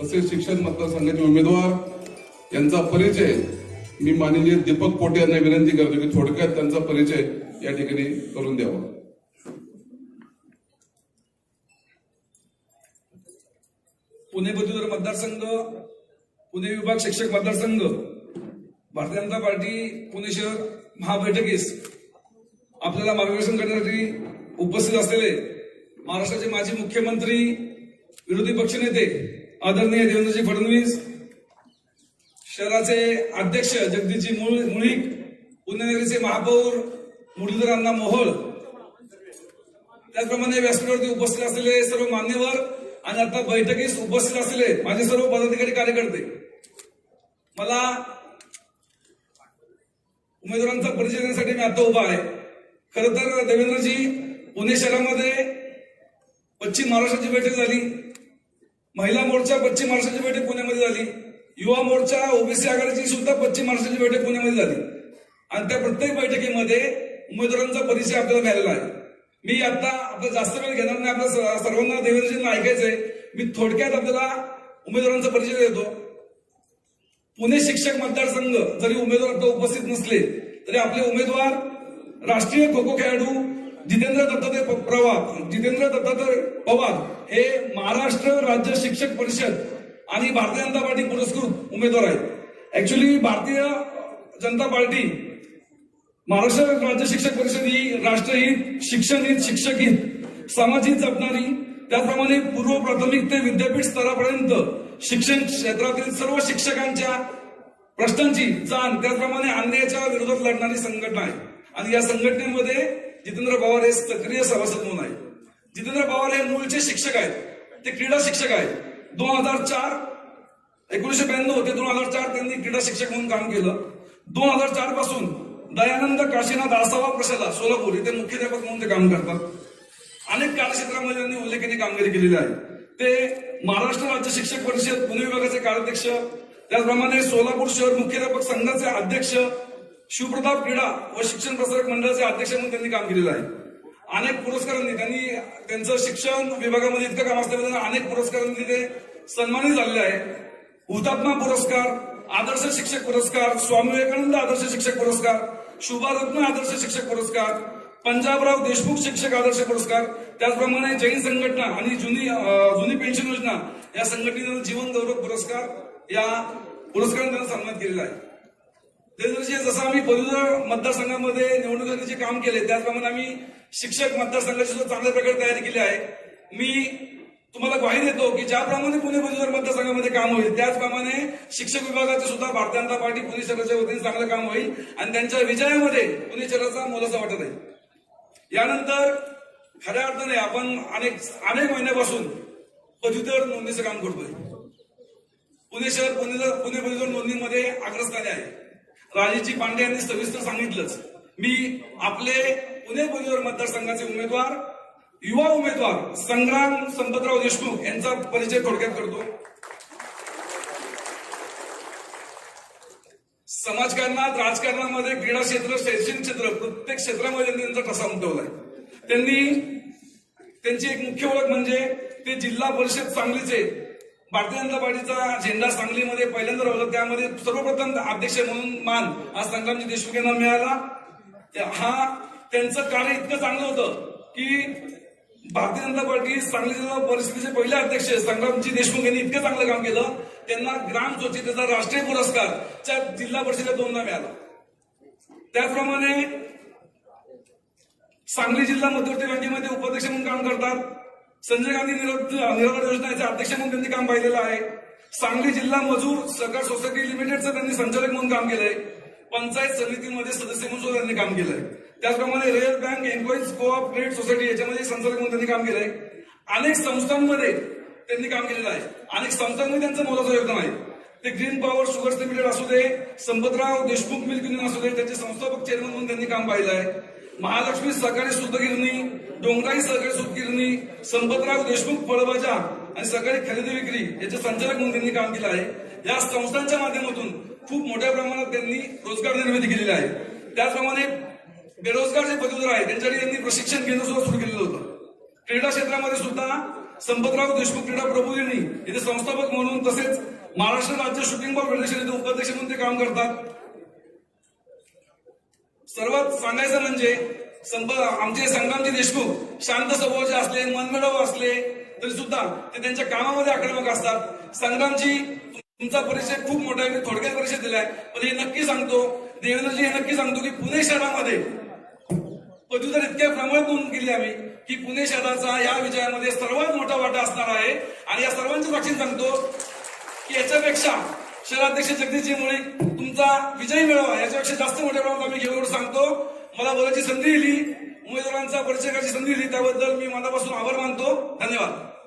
तसेच शिक्षण मतदारसंघाचे उमेदवार यांचा परिचय मी माननीय दीपक पोटे यांना विनंती करतो की थोडक्यात त्यांचा परिचय या ठिकाणी करून द्यावा. पुणे पदवीधर मतदारसंघ पुणे विभाग शिक्षक मतदारसंघ भारतीय जनता पार्टी पुणे शहर महाबैठकीस आपल्याला मार्गदर्शन करण्यासाठी उपस्थित असलेले महाराष्ट्राचे माजी मुख्यमंत्री विरोधी पक्षनेते आदरणीय देवेंद्रजी फडणवीस शहराचे अध्यक्ष जगदीशजी मुळीक पुण्यनगरीचे महापौर मुरलीधर अण्णा मोहोळ. त्याचप्रमाणे व्यासपीठावरती उपस्थित असलेले सर्व मान्यवर आणि आता बैठकीस उपस्थित असलेले माझे सर्व पदाधिकारी कार्यकर्ते. मला उमेदवारांचा परिचय देण्यासाठी मी आता उभा आहे. खर तर देवेंद्रजी पुणे शहरामध्ये पश्चिम महाराष्ट्राची बैठक झाली. महिला मोर्चा पश्चिम महाराष्ट्राची बैठक पुण्यामध्ये झाली. युवा मोर्चा ओबीसी आघाडीची सुद्धा पश्चिम महाराष्ट्राची बैठक पुण्यामध्ये झाली. आणि त्या प्रत्येक बैठकीमध्ये उमेदवारांचा परिचय आपल्याला मिळालेला आहे. मी आता आपला जास्त वेळ घेणार नाही आपल्या स- सर्वांना देवेंद्रजींना ऐकायचंय. मी थोडक्यात आपल्याला उमेदवारांचा परिचय देतो. पुणे शिक्षक मतदारसंघ जरी उमेदवार आता उपस्थित नसले तरी आपले उमेदवार राष्ट्रीय खो खो खेळाडू जितेंद्र दत्तात्रय प- जितेंद्र दत्तात्रय पवार. हे महाराष्ट्र राज्य शिक्षक परिषद आणि भारतीय जनता पार्टी पुरस्कृत उमेदवार आहेत. ऍक्च्युली भारतीय जनता पार्टी महाराष्ट्र राज्य शिक्षक परिषद ही राष्ट्रहित शिक्षणहित शिक्षकहित शिक्षक हित समाजहित जपणारी त्याचप्रमाणे पूर्व प्राथमिक ते विद्यापीठ स्तरापर्यंत शिक्षण क्षेत्रातील सर्व शिक्षकांच्या प्रश्नांची जाण त्याचप्रमाणे अन्यायाच्या विरोधात लढणारी संघटना आहे. आणि या संघटनेमध्ये जितेंद्र पवार हे सक्रिय सभासद म्हणून आहे जितेंद्र पवार हे मूळचे शिक्षक आहेत. ते क्रीडा शिक्षक आहेत. दोन हजार चार एकोणीशे ब्याण्णव ते दोन हजार चार त्यांनी क्रीडा शिक्षक म्हणून काम केलं. दोन हजार चारपासून दयानंद काशीनाथ आसावा प्रशाला सोलापूर इथे मुख्याध्यापक म्हणून ते काम करतात. अनेक कार्यक्षेत्रामध्ये त्यांनी उल्लेखनीय कामगिरी केलेली आहे. ते महाराष्ट्र राज्य शिक्षक परिषद पुणे विभागाचे कार्याध्यक्ष त्याचप्रमाणे सोलापूर शहर मुख्याध्यापक संघाचे अध्यक्ष शिवप्रताप क्रीडा व शिक्षण प्रसारक मंडळाचे अध्यक्ष म्हणून त्यांनी काम केलेलं आहे. अनेक पुरस्कारांनी त्यांनी त्यांचं शिक्षण विभागामध्ये इतकं काम असल्याबद्दल अनेक पुरस्कारांनी ते सन्मानित झालेले आहे. हुतात्मा पुरस्कार आदर्श शिक्षक पुरस्कार स्वामी विवेकानंद आदर्श शिक्षक पुरस्कार शुभारत्न आदर्श शिक्षक पुरस्कार पंजाबराव देशमुख शिक्षक आदर्श पुरस्कार त्याचप्रमाणे जैन संघटना आणि जुनी जुनी पेन्शन योजना या संघटनेनं जीवन गौरव पुरस्कार या पुरस्कारांना त्यांना सन्मानित केलेला आहे. देवेंद्रजी जसं आम्ही पदवीधर मतदारसंघामध्ये निवडणुकीचे काम केले त्याचप्रमाणे आम्ही शिक्षक मतदारसंघाची सुद्धा चांगल्या प्रकारे तयारी केली आहे. मी तुम्हाला ग्वाही देतो की ज्याप्रमाणे पुणे पदवीधर मतदारसंघामध्ये काम होईल त्याचप्रमाणे शिक्षक विभागाचे सुद्धा भारतीय जनता पार्टी पुणे शहराच्या वतीने चांगलं काम होईल आणि त्यांच्या विजयामध्ये पुणे शहराचा मोलाचा वाटत आहे यानंतर खऱ्या अर्थाने आपण अनेक अनेक महिन्यापासून पदवीधर नोंदणीचं काम करतोय. पुणे शहर पुणे पुणे पदवीधर नोंदणीमध्ये अग्रस्थानी आहे. राजेजी पांडे यांनी सविस्तर सांगितलंच. मी आपले पुणे पदवीधर मतदारसंघाचे उमेदवार युवा उमेदवार संग्राम संपतराव देशमुख यांचा परिचय थोडक्यात करतो. समाजकारणात राजकारणामध्ये क्रीडा क्षेत्र शैक्षणिक क्षेत्र प्रत्येक क्षेत्रामध्ये त्यांचा ठसा उमटवलाय. त्यांनी त्यांची एक मुख्य ओळख म्हणजे ते जिल्हा परिषद सांगलीचे भारतीय जनता पार्टीचा झेंडा सांगलीमध्ये पहिल्यांदा राहिला त्यामध्ये सर्वप्रथम अध्यक्ष म्हणून मान आज संग्रामजी देशमुख यांना मिळाला. हा त्यांचं कार्य इतकं चांगलं होतं की भारतीय जनता पार्टी सांगली जिल्हा परिषदेचे पहिले अध्यक्ष संग्रामजी देशमुख यांनी इतकं चांगलं काम केलं. त्यांना ग्राम स्वच्छतेचा राष्ट्रीय पुरस्कार च्या जिल्हा परिषदेला दोनदा मिळाला. त्याचप्रमाणे सांगली जिल्हा मध्यवर्ती बँकेमध्ये उपाध्यक्ष म्हणून काम करतात. संजय गांधी निरोध- निराधार योजनेचे अध्यक्ष म्हणून त्यांनी काम पाहिलेलं आहे. सांगली जिल्हा मजूर सहकार सोसायटी लिमिटेडचं त्यांनी संचालक म्हणून काम केलंय. पंचायत समितीमध्ये सदस्य म्हणून सुद्धा त्यांनी काम केलंय. त्याचप्रमाणे rare bank employees co-op credit society याच्यामध्ये संचालक म्हणून त्यांनी काम केलंय. अनेक संस्थांमध्ये त्यांनी काम केलेलं आहे. अनेक संस्थांमध्ये त्यांचं मोलाचं योगदान आहे. ते ग्रीन पॉवर शुगर्स लिमिटेड असू दे संपतराव देशमुख मिल्क युनियन असू दे त्याचे संस्थापक चेअरमन म्हणून त्यांनी काम पाहिलं आहे. महालक्ष्मी सहकारी सुतगिरणी डोंगराई सहकारी सुतगिरणी संपतराव देशमुख फळभाज्या आणि सहकारी खरेदी विक्री याचे संचालक म्हणून त्यांनी काम केलं आहे. या संस्थांच्या माध्यमातून खूप मोठ्या प्रमाणात त्यांनी रोजगार निर्मिती केलेली आहे. त्याचप्रमाणे बेरोजगार जे पदवीधर आहेत त्यांच्यासाठी त्यांनी प्रशिक्षण केंद्र सुद्धा सुरू केलेलं होतं. क्रीडा क्षेत्रामध्ये सुद्धा संपतराव देशमुख क्रीडा प्रबोधिनी इथे संस्थापक म्हणून तसेच महाराष्ट्र राज्य शूटिंग बॉल फेडरेशन इथे उपाध्यक्ष म्हणून ते काम करतात. सर्वात सांगायचं म्हणजे संप आमचे संग्रामजी देशमुख शांत स्वभावाचे असले मनमिळावू असले तरी सुद्धा ते त्यांच्या कामामध्ये आक्रमक असतात. संग्रामजी तुमचा परिचय खूप मोठा आहे मी थोडक्यात परिचय दिलाय पण हे नक्की सांगतो देवेंद्रजी हे नक्की सांगतो की पुणे शहरामध्ये पदवीधर इतक्या प्रमाणात नोंद केली आम्ही की पुणे शहराचा या विजयामध्ये सर्वात मोठा वाटा असणार आहे. आणि या सर्वांच्या साक्षीने सांगतो की याच्यापेक्षा शहराध्यक्ष जगदीशजी मुळे तुमचा विजय मिळावा याच्यापेक्षा जास्त मोठ्या प्रमाणात आम्ही घेऊन सांगतो. मला बोलायची संधी दिली. उमेदवारांचा परिचय करायची संधी दिली. त्याबद्दल मी मनापासून आभार मानतो. धन्यवाद.